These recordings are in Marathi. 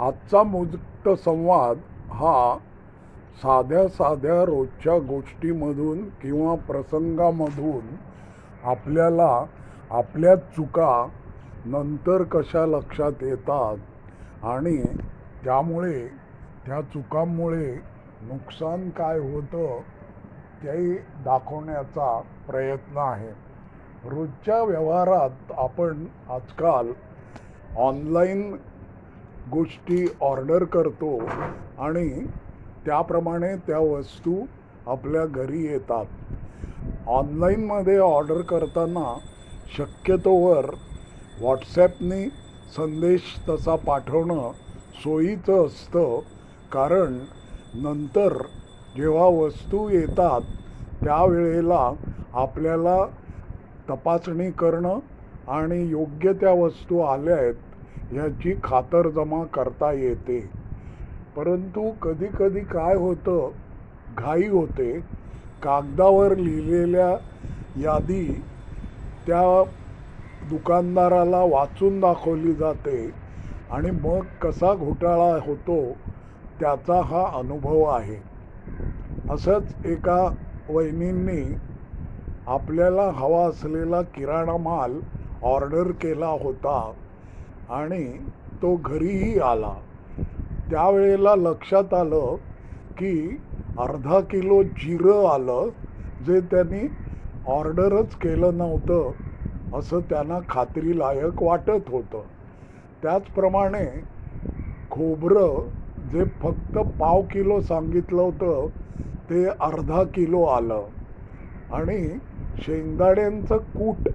आजचा मुक्त संवाद हा साध्या साध्या रोजच्या गोष्टीमधून किंवा प्रसंगामधून आपल्याला आपल्या चुका नंतर कशा लक्षात येतात आणि त्यामुळे त्या चुकांमुळे नुकसान काय होतं ते दाखवण्याचा प्रयत्न आहे. रोजच्या व्यवहारात आपण आजकाल ऑनलाईन गोष्टी ऑर्डर करतो आणि त्याप्रमाणे त्या वस्तू आपल्या घरी येतात. ऑनलाईनमध्ये ऑर्डर करताना शक्यतोवर व्हॉट्सॲपने संदेश तसा पाठवणं सोयीचं असतं. कारण नंतर जेव्हा वस्तू येतात त्यावेळेला आपल्याला तपासणी करणं आणि योग्य त्या वस्तू आल्या आहेत ह्याची खातरजमा करता येते. परंतु कधीकधी काय होतं घाई होते. कागदावर लिहिलेल्या यादी त्या दुकानदाराला वाचून दाखवली जाते आणि मग कसा घोटाळा होतो त्याचा हा अनुभव आहे. असंच एका वहिनींनी आपल्याला हवा असलेला किराणा माल ऑर्डर केला होता. आणि तो घरीही आला. त्यावेळेला लक्षात आलं की अर्धा किलो जिरं आलं जे त्यांनी ऑर्डरच केलं नव्हतं असं त्यांना खात्रीलायक वाटत होतं. त्याचप्रमाणे खोबरं जे फक्त पाव किलो सांगितलं होतं ते अर्धा किलो आलं. आणि शेंगदाण्यांचं कूट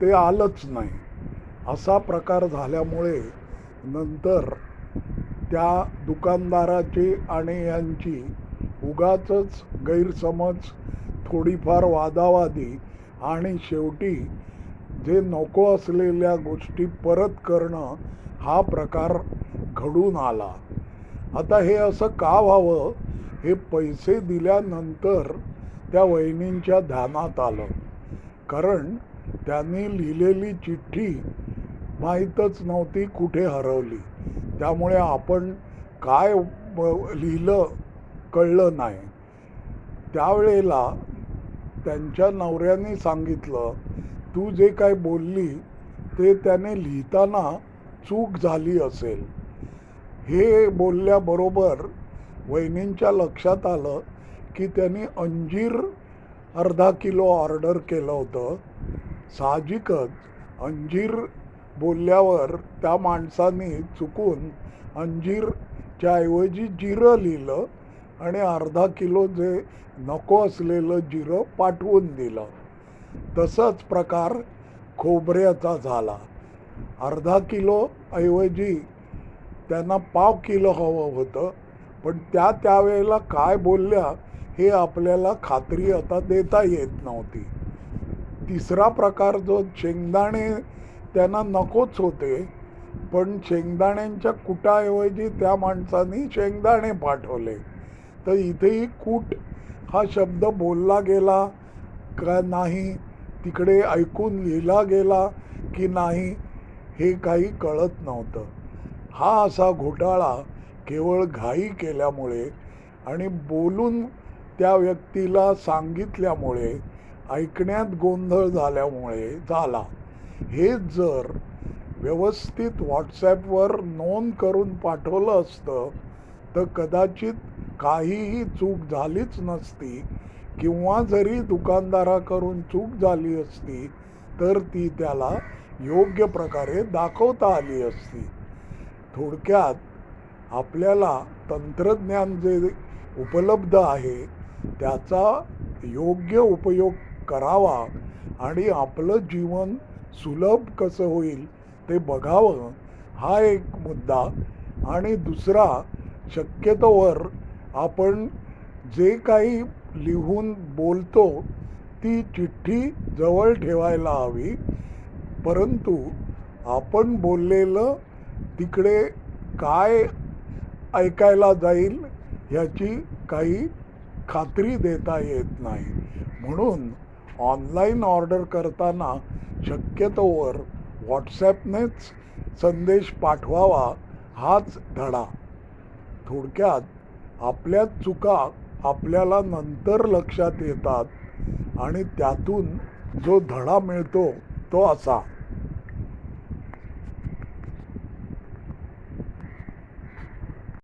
ते आलंच नाही. असा प्रकार झाल्यामुळे नंतर त्या दुकानदाराची आणि यांची उगाचच गैरसमज थोडीफार वादावादी आणि शेवटी जे नको असलेल्या गोष्टी परत करणं हा प्रकार घडून आला. आता हे असं का व्हावं? हे पैसे दिल्यानंतर त्या वहिनींच्या ध्यानात आलं. कारण त्यांनी लिहिलेली चिठ्ठी माहीतच नव्हती कुठे हरवली. त्यामुळे आपण काय लिहिलं कळलं नाही. त्यावेळेला त्यांच्या नवऱ्याने सांगितलं तू जे काय बोलली ते त्याने लिहिताना चूक झाली असेल. हे बोलल्याबरोबर वहिनींच्या लक्षात आलं की त्यांनी अंजीर अर्धा किलो ऑर्डर केलं होतं. साहजिकच अंजीर बोलल्यावर त्या माणसाने चुकून अंजीरच्या ऐवजी जिरं लिहिलं आणि अर्धा किलो जे नको असलेलं जिरं पाठवून दिलं. तसंच प्रकार खोबऱ्याचा झाला. अर्धा किलो ऐवजी त्यांना पाव किलो हवं होतं पण त्या त्यावेळेला काय बोलल्या हे आपल्याला खात्री आता देता येत नव्हती. तिसरा प्रकार जो शेंगदाणे त्यांना नकोच होते पण शेंगदाण्यांच्या कुटाऐवजी त्या माणसांनी शेंगदाणे पाठवले. तर इथेही कूट हा शब्द बोलला गेला का नाही तिकडे ऐकून लिहिला गेला की नाही हे काही कळत नव्हतं. हा असा घोटाळा केवळ घाई केल्यामुळे आणि बोलून त्या व्यक्तीला सांगितल्यामुळे ऐकण्यात गोंधळ झाल्यामुळे झाला. हे जर व्यवस्थित व्हॉट्सॲपवर नोंद करून पाठवलं असतं तर कदाचित काहीही चूक झालीच नसती. किंवा जरी दुकानदाराकडून चूक झाली असती तर ती त्याला योग्य प्रकारे दाखवता आली असती. थोडक्यात आपल्याला तंत्रज्ञान जे उपलब्ध आहे त्याचा योग्य उपयोग करावा आणि आपलं जीवन सुलभ कसं होईल ते बघावं हा एक मुद्दा. आणि दुसरा शक्यतोवर आपण जे काही लिहून बोलतो ती चिठ्ठी जवळ ठेवायला हवी. परंतु आपण बोललेलं तिकडे काय ऐकायला जाईल ह्याची काही खात्री देता येत नाही. म्हणून ऑनलाईन ऑर्डर करताना शक्यतोवर व्हॉट्सॲपनेच संदेश पाठवावा हाच धडा. थोडक्यात आपल्या चुका आपल्याला नंतर लक्षात येतात आणि त्यातून जो धडा मिळतो तो असा.